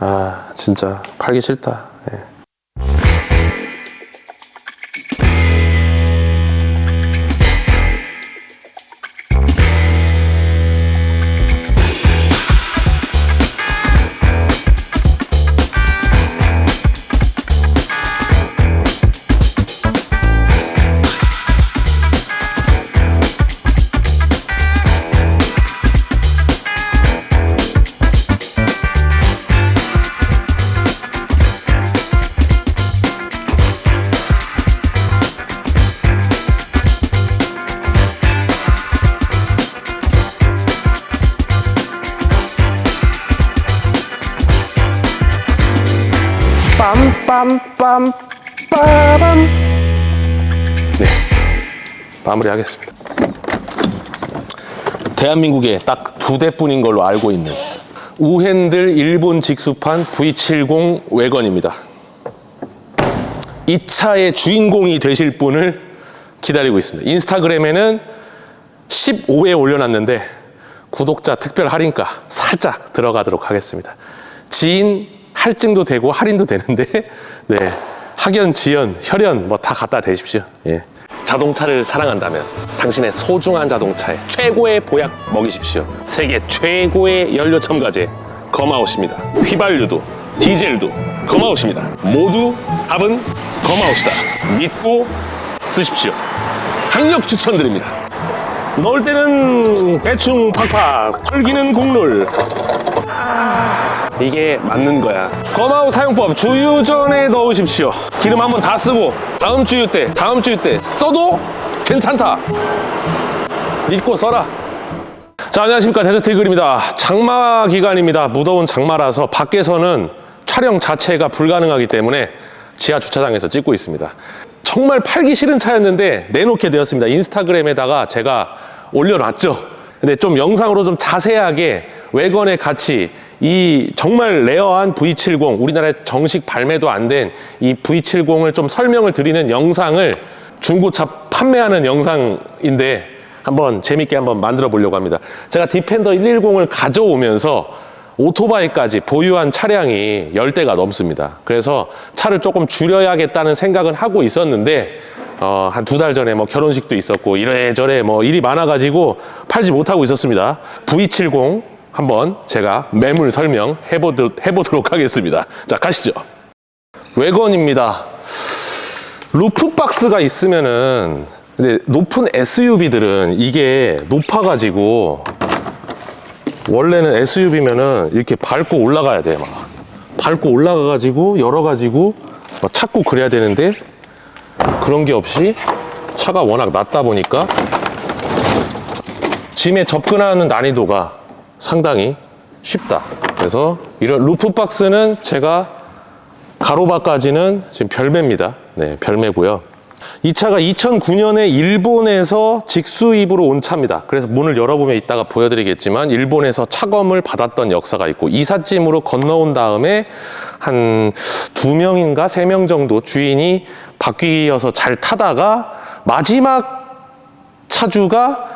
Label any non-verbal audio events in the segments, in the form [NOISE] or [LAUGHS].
아 진짜 팔기 싫다. 예. 빰빰빰 빠밤 네 마무리하겠습니다. 대한민국에 딱 두 대뿐인 걸로 알고 있는 우핸들 일본 직수판 V70 외건입니다. 이 차의 주인공이 되실 분을 기다리고 있습니다. 인스타그램에는 15회 올려놨는데 구독자 특별 할인가 살짝 들어가도록 하겠습니다. 지인 할증도 되고 할인도 되는데 [LAUGHS] 네 학연, 지연, 혈연 뭐 다 갖다 대십시오. 예. 자동차를 사랑한다면 당신의 소중한 자동차에 최고의 보약 먹이십시오. 세계 최고의 연료 첨가제 거마옷입니다. 휘발유도 디젤도 거마옷입니다. 모두 답은 거마옷이다. 믿고 쓰십시오. 강력 추천드립니다. 넣을 때는 대충 팍팍, 털기는 국룰. 아, 이게 맞는 거야. 거마우 사용법 주유 전에 넣으십시오. 기름 한번 다 쓰고 다음 주유 때, 다음 주유 때 써도 괜찮다. 믿고 써라. 자, 안녕하십니까. 데저트 이글입니다. 장마 기간입니다. 무더운 장마라서 밖에서는 촬영 자체가 불가능하기 때문에 지하 주차장에서 찍고 있습니다. 정말 팔기 싫은 차였는데 내놓게 되었습니다. 인스타그램에다가 제가 올려놨죠. 근데 좀 영상으로 좀 자세하게 외관의 가치, 이 정말 레어한 V70, 우리나라에 정식 발매도 안 된 이 V70을 좀 설명을 드리는 영상을 중고차 판매하는 영상인데 한번 재밌게 한번 만들어 보려고 합니다. 제가 디펜더 110을 가져오면서 오토바이까지 보유한 차량이 10대가 넘습니다. 그래서 차를 조금 줄여야겠다는 생각을 하고 있었는데 어, 한 두 달 전에 뭐 결혼식도 있었고 이래저래 뭐 일이 많아가지고 팔지 못하고 있었습니다. V70 한번 제가 매물 설명 해보도록, 해보도록 하겠습니다. 자, 가시죠. 외건입니다. 루프 박스가 있으면은 근데 높은 SUV들은 이게 높아가지고 원래는 SUV면은 이렇게 밟고 올라가야 돼 막. 밟고 올라가가지고 열어가지고 막 찾고 그래야 되는데 그런 게 없이 차가 워낙 낮다 보니까 짐에 접근하는 난이도가 상당히 쉽다. 그래서 이런 루프 박스는 제가 가로바까지는 지금 별매입니다. 네, 별매고요. 이 차가 2009년에 일본에서 직수입으로 온 차입니다. 그래서 문을 열어보면 이따가 보여드리겠지만 일본에서 차검을 받았던 역사가 있고 이삿짐으로 건너온 다음에 한 두 명인가 세 명 정도 주인이 바뀌어서 잘 타다가 마지막 차주가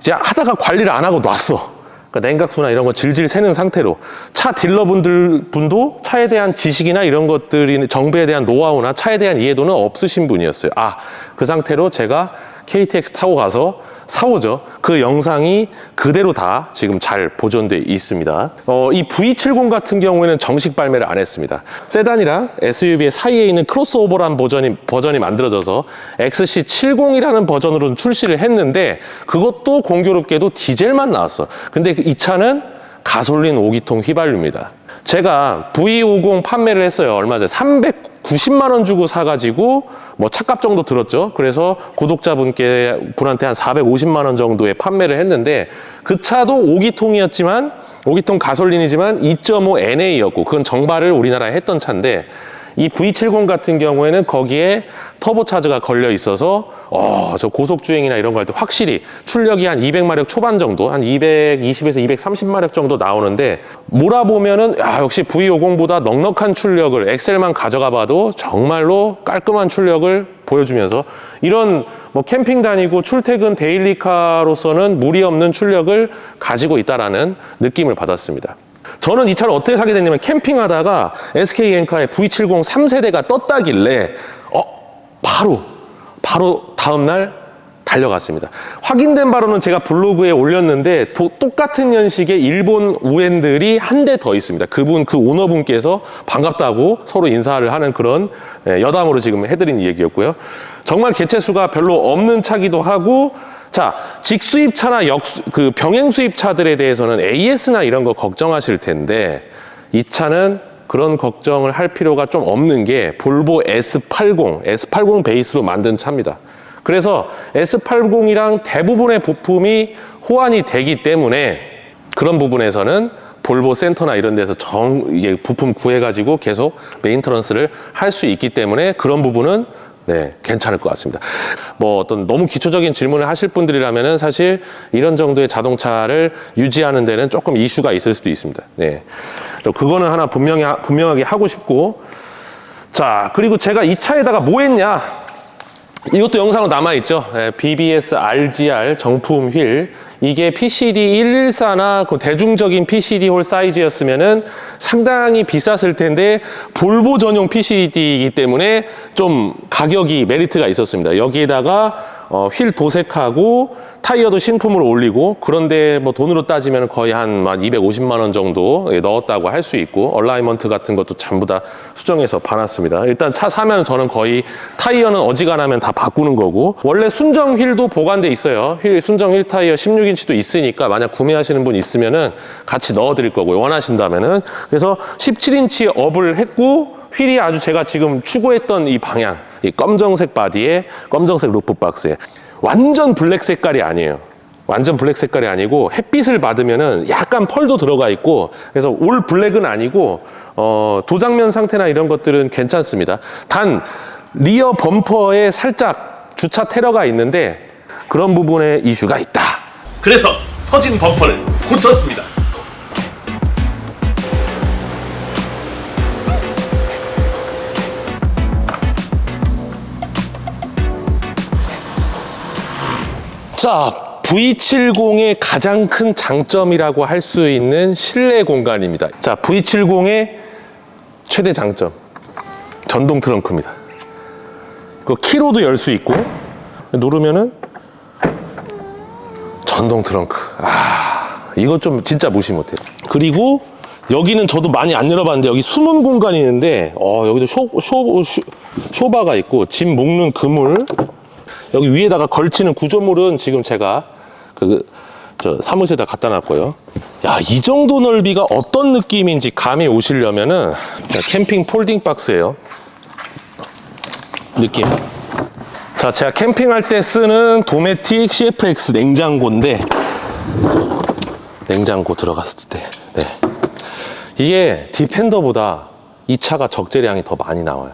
이제 하다가 관리를 안 하고 놨어. 그러니까 냉각수나 이런 거 질질 새는 상태로 차 딜러분들 분도 차에 대한 지식이나 이런 것들이 정비에 대한 노하우나 차에 대한 이해도는 없으신 분이었어요. 아, 그 상태로 제가 KTX 타고 가서 사오죠. 그 영상이 그대로 다 지금 잘 보존돼 있습니다. 어, 이 V70 같은 경우에는 정식 발매를 안 했습니다. 세단이랑 SUV의 사이에 있는 크로스오버란 버전이, 버전이 만들어져서 XC70이라는 버전으로는 출시를 했는데 그것도 공교롭게도 디젤만 나왔어. 근데 이 차는 가솔린 5기통 휘발유입니다. 제가 V50 판매를 했어요. 얼마 전에 390만 원 주고 사가지고 뭐 차값 정도 들었죠. 그래서 구독자분께 분한테 한 450만 원 정도에 판매를 했는데 그 차도 5기통이었지만 5기통 가솔린이지만 2.5 NA였고 그건 정발을 우리나라에 했던 차인데 이 V70 같은 경우에는 거기에 터보차저가 걸려 있어서 어, 저 고속 주행이나 이런 거 할 때 확실히 출력이 한 200마력 초반 정도, 한 220에서 230마력 정도 나오는데 몰아보면은 야, 역시 V50보다 넉넉한 출력을 엑셀만 가져가 봐도 정말로 깔끔한 출력을 보여주면서 이런 뭐 캠핑 다니고 출퇴근 데일리카로서는 무리 없는 출력을 가지고 있다라는 느낌을 받았습니다. 저는 이 차를 어떻게 사게 됐냐면 캠핑하다가 SK 엔카의 V70 3세대가 떴다길래 어 바로 바로 다음 날 달려갔습니다. 확인된 바로는 제가 블로그에 올렸는데 도- 똑같은 연식의 일본 우엔들이 한 대 더 있습니다. 그분 그 오너분께서 반갑다고 서로 인사를 하는 그런 예, 여담으로 지금 해드린 얘기였고요. 정말 개체 수가 별로 없는 차기도 하고 자 직수입차나 역 그 병행 수입차들에 대해서는 AS나 이런 거 걱정하실 텐데 이 차는 그런 걱정을 할 필요가 좀 없는 게 볼보 S80, S80 베이스로 만든 차입니다. 그래서 S80이랑 대부분의 부품이 호환이 되기 때문에 그런 부분에서는 볼보 센터나 이런 데서 정 부품 구해가지고 계속 메인터넌스를 할 수 있기 때문에 그런 부분은 네 괜찮을 것 같습니다. 뭐 어떤 너무 기초적인 질문을 하실 분들이라면은 사실 이런 정도의 자동차를 유지하는 데는 조금 이슈가 있을 수도 있습니다. 네, 또 그거는 하나 분명히 하- 분명하게 하고 싶고 자 그리고 제가 이 차에다가 뭐 했냐 이것도 영상으로 남아있죠. 예, BBS RGR 정품 휠. 이게 PCD 114나 그 대중적인 PCD 홀 사이즈였으면은 상당히 비쌌을 텐데 볼보 전용 PCD이기 때문에 좀 가격이 메리트가 있었습니다. 여기에다가 어, 휠 도색하고 타이어도 신품으로 올리고 그런데 뭐 돈으로 따지면 거의 한 250만 원 정도 예, 넣었다고 할 수 있고 얼라이먼트 같은 것도 전부 다 수정해서 봐놨습니다. 일단 차 사면 저는 거의 타이어는 어지간하면 다 바꾸는 거고 원래 순정 휠도 보관돼 있어요. 휠 순정 휠 타이어 16인치도 있으니까 만약 구매하시는 분 있으면은 같이 넣어 드릴 거고요. 원하신다면은 그래서 17인치 업을 했고 휠이 아주 제가 지금 추구했던 이 방향, 이 검정색 바디에 검정색 루프 박스에 완전 블랙 색깔이 아니에요. 완전 블랙 색깔이 아니고 햇빛을 받으면은 약간 펄도 들어가 있고 그래서 올 블랙은 아니고 어, 도장면 상태나 이런 것들은 괜찮습니다. 단 리어 범퍼에 살짝 주차 테러가 있는데 그런 부분에 이슈가 있다. 그래서 터진 범퍼를 고쳤습니다. 자, V70의 가장 큰 장점이라고 할 수 있는 실내 공간입니다. 자, V70의 최대 장점. 전동 트렁크입니다. 그 키로도 열 수 있고 누르면은 전동 트렁크. 아, 이거 좀 진짜 무시 못해요. 그리고 여기는 저도 많이 안 열어봤는데 여기 숨은 공간이 있는데 어, 여기도 쇼, 쇼, 쇼, 쇼바가 있고 짐 묶는 그물 여기 위에다가 걸치는 구조물은 지금 제가 그 저 사무실에다 갖다 놨고요. 야, 이 정도 넓이가 어떤 느낌인지 감이 오시려면은 캠핑 폴딩 박스예요. 느낌. 자, 제가 캠핑할 때 쓰는 도메틱 CFX 냉장고인데 냉장고 들어갔을 때 네. 이게 디펜더보다 이 차가 적재량이 더 많이 나와요.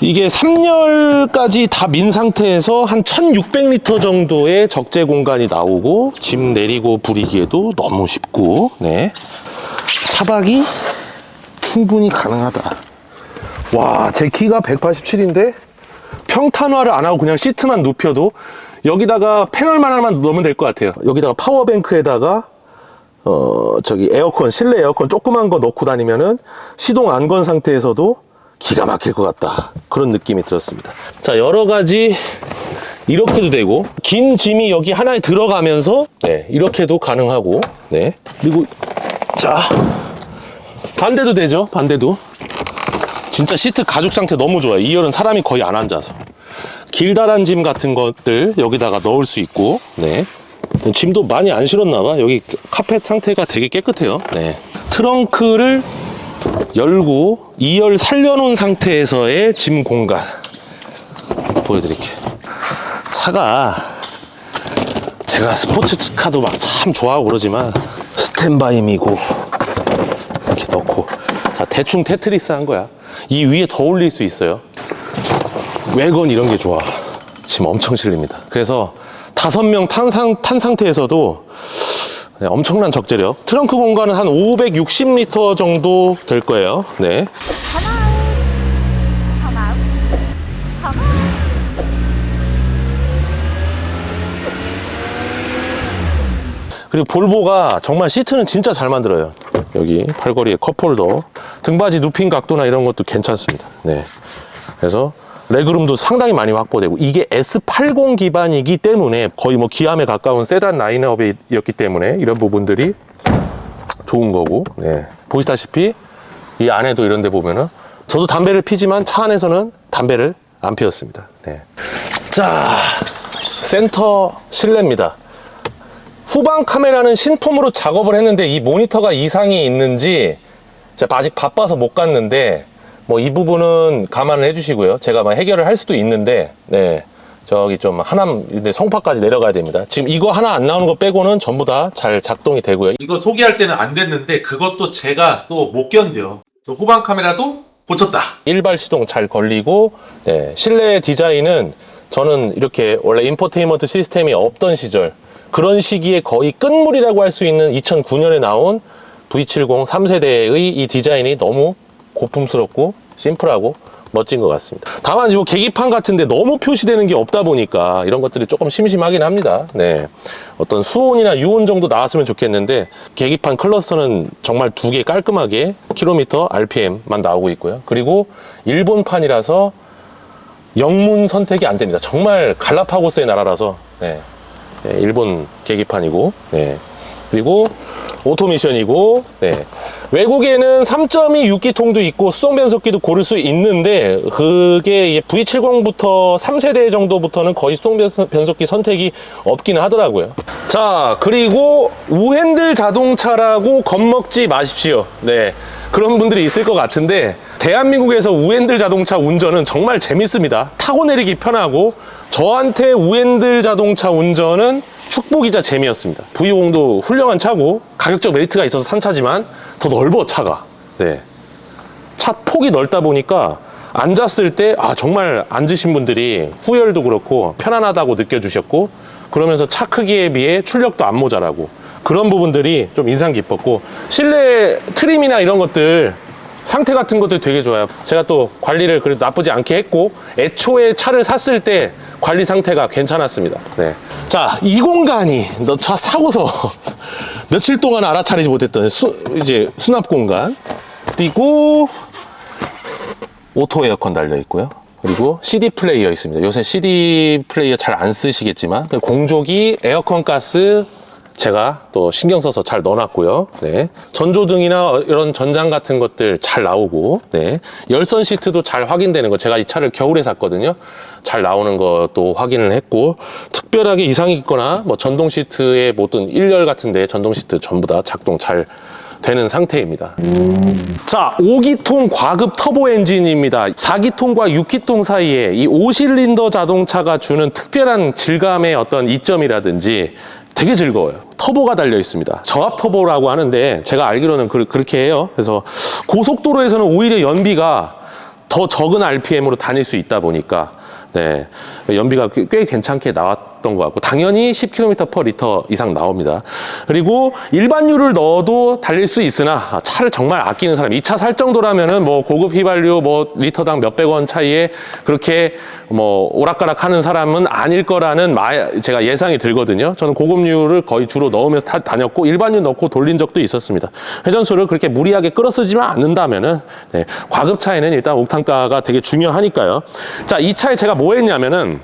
이게 3열까지 다 민 상태에서 한 1600리터 정도의 적재 공간이 나오고 짐 내리고 부리기에도 너무 쉽고 네. 차박이 충분히 가능하다. 와, 제 키가 187인데 평탄화를 안 하고 그냥 시트만 눕혀도 여기다가 패널만 하나만 넣으면 될 것 같아요. 여기다가 파워뱅크에다가 어 저기 에어컨 실내 에어컨 조그만 거 넣고 다니면은 시동 안 건 상태에서도 기가 막힐 것 같다 그런 느낌이 들었습니다. 자 여러 가지 이렇게도 되고 긴 짐이 여기 하나에 들어가면서 네 이렇게도 가능하고 네 그리고 자 반대도 되죠 반대도 진짜 시트 가죽 상태 너무 좋아요. 2열은 사람이 거의 안 앉아서. 길다란 짐 같은 것들 여기다가 넣을 수 있고, 네. 짐도 많이 안 실었나 봐. 여기 카펫 상태가 되게 깨끗해요. 네. 트렁크를 열고 2열 살려놓은 상태에서의 짐 공간 보여드릴게요. 차가 제가 스포츠카도 막 참 좋아하고 그러지만 스탠바임이고 이렇게 넣고 자, 대충 테트리스 한 거야. 이 위에 더 올릴 수 있어요. 외건 이런 게 좋아. 지금 엄청 실립니다. 그래서 다섯 명탄탄 상태에서도 네, 엄청난 적재력. 트렁크 공간은 한 560리터 정도 될 거예요. 네. 그리고 볼보가 정말 시트는 진짜 잘 만들어요. 여기 팔걸이에 컵홀더, 등받이 눕힌 각도나 이런 것도 괜찮습니다. 네. 그래서 레그룸도 상당히 많이 확보되고 이게 S80 기반이기 때문에 거의 뭐 기암에 가까운 세단 라인업이었기 때문에 이런 부분들이 좋은 거고 네. 보시다시피 이 안에도 이런 데 보면은 저도 담배를 피지만 차 안에서는 담배를 안 피웠습니다. 네. 자, 센터 실내입니다. 후방 카메라는 신품으로 작업을 했는데 이 모니터가 이상이 있는지 제가 아직 바빠서 못 갔는데 뭐 이 부분은 감안을 해주시고요. 제가 막 해결을 할 수도 있는데 네 저기 좀 하남 근데 송파까지 내려가야 됩니다. 지금 이거 하나 안 나오는 거 빼고는 전부 다 잘 작동이 되고요. 이거 소개할 때는 안 됐는데 그것도 제가 또 못 견뎌. 또 후방 카메라도 고쳤다. 일발 시동 잘 걸리고 네, 실내 디자인은 저는 이렇게 원래 인포테인먼트 시스템이 없던 시절 그런 시기에 거의 끝물이라고 할 수 있는 2009년에 나온 V70 3세대의 이 디자인이 너무 고풍스럽고 심플하고 멋진 것 같습니다. 다만 이 계기판 같은데 너무 표시되는 게 없다 보니까 이런 것들이 조금 심심하긴 합니다. 네. 어떤 수온이나 유온 정도 나왔으면 좋겠는데 계기판 클러스터는 정말 두 개 깔끔하게 킬로미터 RPM만 나오고 있고요. 그리고 일본판이라서 영문 선택이 안 됩니다. 정말 갈라파고스의 나라라서 네. 네, 일본 계기판이고 네. 그리고 오토미션이고 네. 외국에는 3.2 6기통도 있고 수동 변속기도 고를 수 있는데 그게 이게 V70부터 3세대 정도부터는 거의 수동 변속- 변속기 선택이 없기는 하더라고요. 자 그리고 우핸들 자동차라고 겁먹지 마십시오. 네. 그런 분들이 있을 것 같은데 대한민국에서 우핸들 자동차 운전은 정말 재밌습니다. 타고 내리기 편하고 저한테 우핸들 자동차 운전은 축복이자 재미였습니다. V50도 훌륭한 차고 가격적 메리트가 있어서 산 차지만 더 넓어 차가. 네. 차 폭이 넓다 보니까 앉았을 때 아 정말 앉으신 분들이 후열도 그렇고 편안하다고 느껴주셨고 그러면서 차 크기에 비해 출력도 안 모자라고 그런 부분들이 좀 인상 깊었고 실내 트림이나 이런 것들 상태 같은 것들 되게 좋아요. 제가 또 관리를 그래도 나쁘지 않게 했고 애초에 차를 샀을 때 관리 상태가 괜찮았습니다. 네. 자, 이 공간이 너 차 사고서 [LAUGHS] 며칠 동안 알아차리지 못했던 수, 이제 수납 공간 그리고 오토 에어컨 달려 있고요. 그리고 CD 플레이어 있습니다. 요새 CD 플레이어 잘 안 쓰시겠지만 그 공조기, 에어컨 가스 제가 또 신경 써서 잘 넣어놨고요. 네. 전조등이나 이런 전장 같은 것들 잘 나오고, 네. 열선 시트도 잘 확인되는 거. 제가 이 차를 겨울에 샀거든요. 잘 나오는 것도 확인을 했고, 특별하게 이상이 있거나, 뭐 전동 시트의 모든 일열 같은데 전동 시트 전부 다 작동 잘 되는 상태입니다. 자, 5기통 과급 터보 엔진입니다. 4기통과 6기통 사이에 이 5실린더 자동차가 주는 특별한 질감의 어떤 이점이라든지 되게 즐거워요. 터보가 달려 있습니다. 저압 터보라고 하는데 제가 알기로는 그, 그렇게 해요. 그래서 고속도로에서는 오히려 연비가 더 적은 RPM으로 다닐 수 있다 보니까 네, 연비가 꽤- 꽤 괜찮게 나왔 던 것 같고 당연히 10km per 리터 이상 나옵니다. 그리고 일반유를 넣어도 달릴 수 있으나 차를 정말 아끼는 사람, 이 차 살 정도라면은 뭐 고급 휘발유 뭐 리터당 몇백 원 차이에 그렇게 뭐 오락가락 하는 사람은 아닐 거라는 마, 제가 예상이 들거든요. 저는 고급유를 거의 주로 넣으면서 타, 다녔고 일반유 넣고 돌린 적도 있었습니다. 회전수를 그렇게 무리하게 끌어쓰지만 않는다면은 네, 과급차에는 일단 옥탄가가 되게 중요하니까요. 자, 이 차에 제가 뭐 했냐면은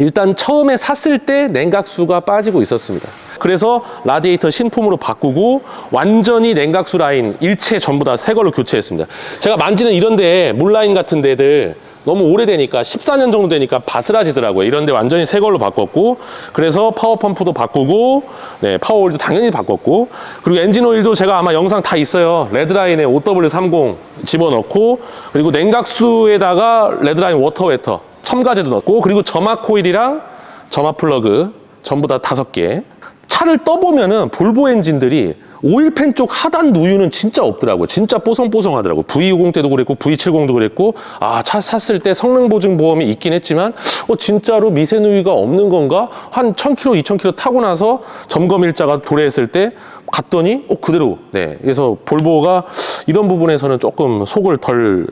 일단 처음에 샀을 때 냉각수가 빠지고 있었습니다. 그래서 라디에이터 신품으로 바꾸고 완전히 냉각수 라인 일체 전부 다 새 걸로 교체했습니다. 제가 만지는 이런 데 물라인 같은 데들 너무 오래되니까 14년 정도 되니까 바스라지더라고요. 이런데 완전히 새 걸로 바꿨고 그래서 파워 펌프도 바꾸고 네, 파워 오일도 당연히 바꿨고 그리고 엔진 오일도 제가 아마 영상 다 있어요. 레드라인에 OW30 집어넣고 그리고 냉각수에다가 레드라인 워터 웨터 첨가제도 넣고 그리고 점화 코일이랑 점화 플러그 전부 다 다섯 개. 차를 떠보면은 볼보 엔진들이 오일팬 쪽 하단 누유는 진짜 없더라고요. 진짜 뽀송뽀송하더라고요. V60 때도 그랬고 V70도 그랬고 아 차 샀을 때 성능 보증 보험이 있긴 했지만 어 진짜로 미세 누유가 없는 건가? 한 1000km, 2000km 타고 나서 점검 일자가 도래했을 때 갔더니 어 그대로 네. 그래서 볼보가 이런 부분에서는 조금 속을 덜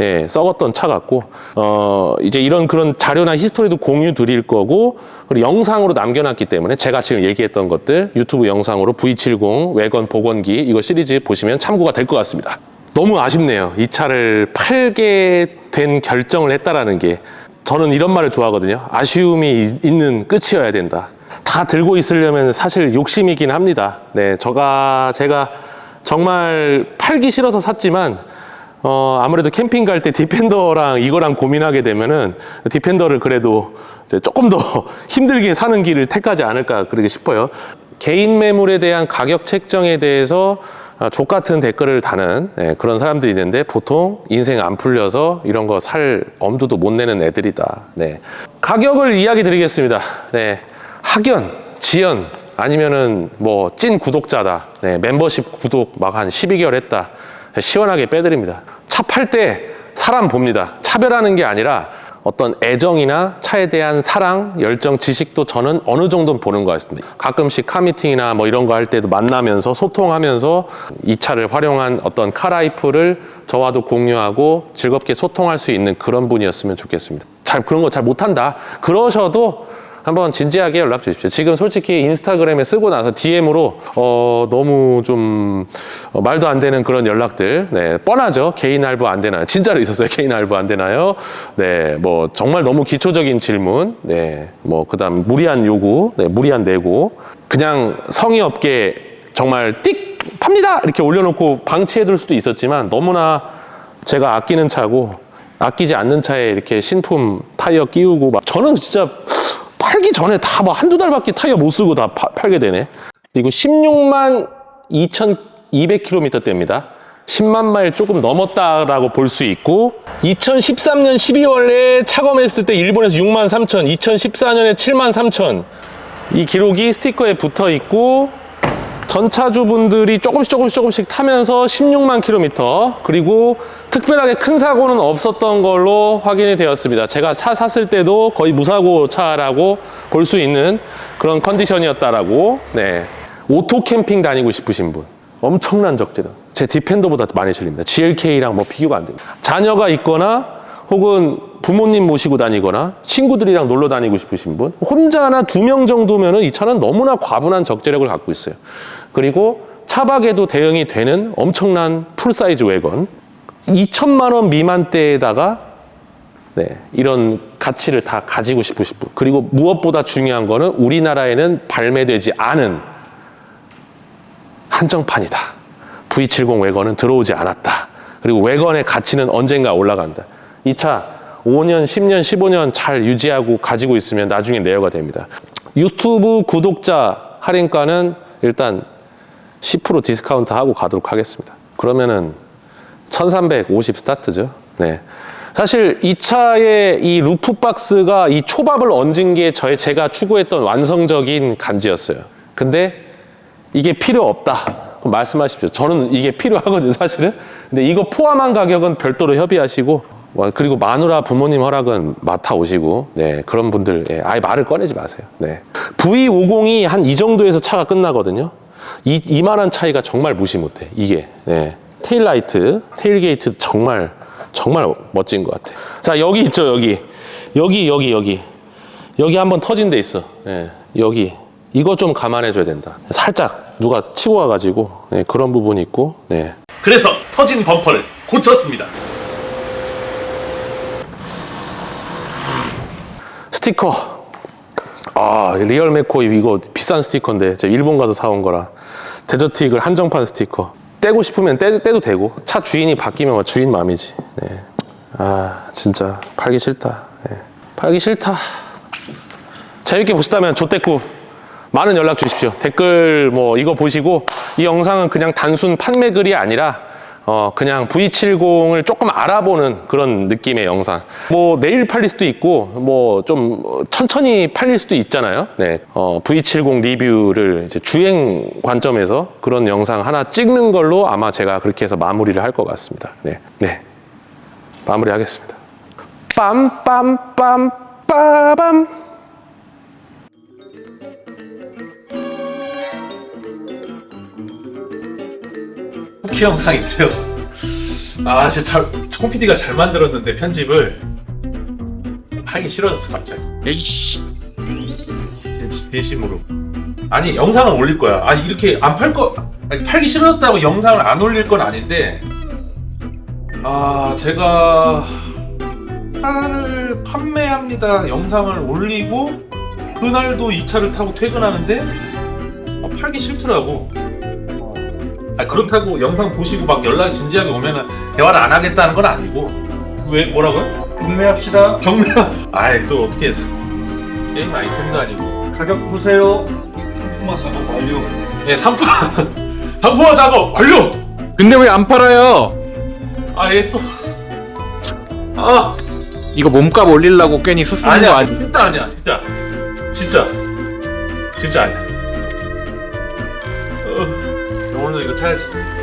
예, 썩었던 차 같고 어 이제 이런 그런 자료나 히스토리도 공유 드릴 거고 그리고 영상으로 남겨놨기 때문에 제가 지금 얘기했던 것들 유튜브 영상으로 V70 외건 복원기 이거 시리즈 보시면 참고가 될 것 같습니다. 너무 아쉽네요. 이 차를 팔게 된 결정을 했다라는 게 저는 이런 말을 좋아하거든요. 아쉬움이 이- 있는 끝이어야 된다. 다 들고 있으려면 사실 욕심이긴 합니다. 네, 저가 제가 정말 팔기 싫어서 샀지만 어, 아무래도 캠핑 갈 때 디펜더랑 이거랑 고민하게 되면은 디펜더를 그래도 조금 더 [LAUGHS] 힘들게 사는 길을 택하지 않을까 그러게 싶어요. 개인 매물에 대한 가격 책정에 대해서 아, 족 같은 댓글을 다는 예, 그런 사람들이 있는데 보통 인생 안 풀려서 이런 거 살 엄두도 못 내는 애들이다. 네. 가격을 이야기 드리겠습니다. 네. 학연, 지연, 아니면은 뭐 찐 구독자다. 네. 멤버십 구독 막 한 12개월 했다. 시원하게 빼드립니다. 차 팔 때 사람 봅니다. 차별하는 게 아니라 어떤 애정이나 차에 대한 사랑, 열정, 지식도 저는 어느 정도는 보는 것 같습니다. 가끔씩 카미팅이나 뭐 이런 거 할 때도 만나면서 소통하면서 이 차를 활용한 어떤 카라이프를 저와도 공유하고 즐겁게 소통할 수 있는 그런 분이었으면 좋겠습니다. 잘 그런 거 잘 못한다. 그러셔도 한번 진지하게 연락 주십시오. 지금 솔직히 인스타그램에 쓰고 나서 DM으로 어, 너무 좀 어, 말도 안 되는 그런 연락들, 네, 뻔하죠. 개인 할부 안 되나요? 진짜로 있었어요. 개인 할부 안 되나요? 네, 뭐 정말 너무 기초적인 질문, 네, 뭐 그다음 무리한 요구, 네, 무리한 내고, 그냥 성의 없게 정말 띡 팝니다 이렇게 올려놓고 방치해둘 수도 있었지만 너무나 제가 아끼는 차고 아끼지 않는 차에 이렇게 신품 타이어 끼우고 막 저는 진짜 팔기 전에 다 막 한두 달밖에 타이어 못 쓰고 다 파- 팔게 되네. 그리고 16만 2,200km 대입니다. 10만 마일 조금 넘었다라고 볼 수 있고 2013년 12월에 차검했을 때 일본에서 6만 3천, 2014년에 7만 3천 이 기록이 스티커에 붙어 있고 전차주분들이 조금씩 조금씩 조금씩 타면서 16만 킬로미터 그리고 특별하게 큰 사고는 없었던 걸로 확인이 되었습니다. 제가 차 샀을 때도 거의 무사고 차라고 볼 수 있는 그런 컨디션이었다라고 네 오토 캠핑 다니고 싶으신 분 엄청난 적재다. 제 디펜더보다 많이 질립니다. GLK랑 뭐 비교가 안 됩니다. 자녀가 있거나 혹은 부모님 모시고 다니거나 친구들이랑 놀러 다니고 싶으신 분 혼자나 두 명 정도면은 이 차는 너무나 과분한 적재력을 갖고 있어요. 그리고 차박에도 대응이 되는 엄청난 풀사이즈 외건 2천만 원 미만대에다가 네, 이런 가치를 다 가지고 싶으신 분 그리고 무엇보다 중요한 거는 우리나라에는 발매되지 않은 한정판이다. V70 외건은 들어오지 않았다. 그리고 외건의 가치는 언젠가 올라간다. 이 차 5년, 10년, 15년 잘 유지하고 가지고 있으면 나중에 레어가 됩니다. 유튜브 구독자 할인가는 일단 10% 디스카운트 하고 가도록 하겠습니다. 그러면은 1350 스타트죠. 네. 사실 이 차의 이 루프 박스가 이 초밥을 얹은 게 저의 제가 추구했던 완성적인 간지였어요. 근데 이게 필요 없다. 말씀하십시오. 저는 이게 필요하거든요, 사실은. 근데 이거 포함한 가격은 별도로 협의하시고, 와, 그리고 마누라 부모님 허락은 맡아 오시고, 네, 그런 분들, 예, 아예 말을 꺼내지 마세요. 네. V50이 한 이 정도에서 차가 끝나거든요. 이, 이만한 차이가 정말 무시 못해, 이게. 네. 테일라이트, 테일게이트 정말, 정말 멋진 것 같아. 자, 여기 있죠, 여기. 여기, 여기, 여기. 여기 한번 터진 데 있어. 예, 여기. 이거 좀 감안해 줘야 된다. 살짝 누가 치고 와가지고 예, 그런 부분이 있고, 네. 그래서 터진 범퍼를 고쳤습니다. 스티커. 아, 리얼 맥코이 이거 비싼 스티커인데 제가 일본 가서 사온 거라. 데저트 이글 한정판 스티커. 떼고 싶으면 떼, 떼도 되고 차 주인이 바뀌면 뭐 주인 마음이지. 네. 아, 진짜 팔기 싫다. 네. 팔기 싫다. 재밌게 보셨다면 조댓구 많은 연락 주십시오. 댓글 뭐 이거 보시고 이 영상은 그냥 단순 판매 글이 아니라 어 그냥 V70을 조금 알아보는 그런 느낌의 영상. 뭐 내일 팔릴 수도 있고 뭐 좀 천천히 팔릴 수도 있잖아요. 네. 어 V70 리뷰를 이제 주행 관점에서 그런 영상 하나 찍는 걸로 아마 제가 그렇게 해서 마무리를 할 것 같습니다. 네. 네. 마무리하겠습니다. 빰빰빰 빠밤 후기 영상인데요. 아 진짜 잘, 총 PD가 잘 만들었는데 편집을 하기 싫어졌어 갑자기. 에이씨. 진- 진심으로. 아니 영상을 올릴 거야. 아니 이렇게 안 팔 거 아니, 팔기 싫어졌다고 영상을 안 올릴 건 아닌데. 아 제가 차를 판매합니다. 영상을 올리고 그날도 이 차를 타고 퇴근하는데 어, 팔기 싫더라고 아 그렇다고 영상 보시고 막 연락이 진지하게 오면은 대화를 안 하겠다는 건 아니고 왜 뭐라고요? 구매합시다. 경매 [LAUGHS] 아이 또 어떻게 해서 게임 아이템도 아니고 가격 보세요. 상품화 작업 완료. 예 상품 [LAUGHS] 상품화 작업 완료 근데 왜 안 팔아요? 아얘또아 이거 몸값 올리려고 괜히 수쓰는 거 아니야 아니? 진짜 아니야 진짜 진짜 진짜 아니야 어, 오늘도 이거 타야지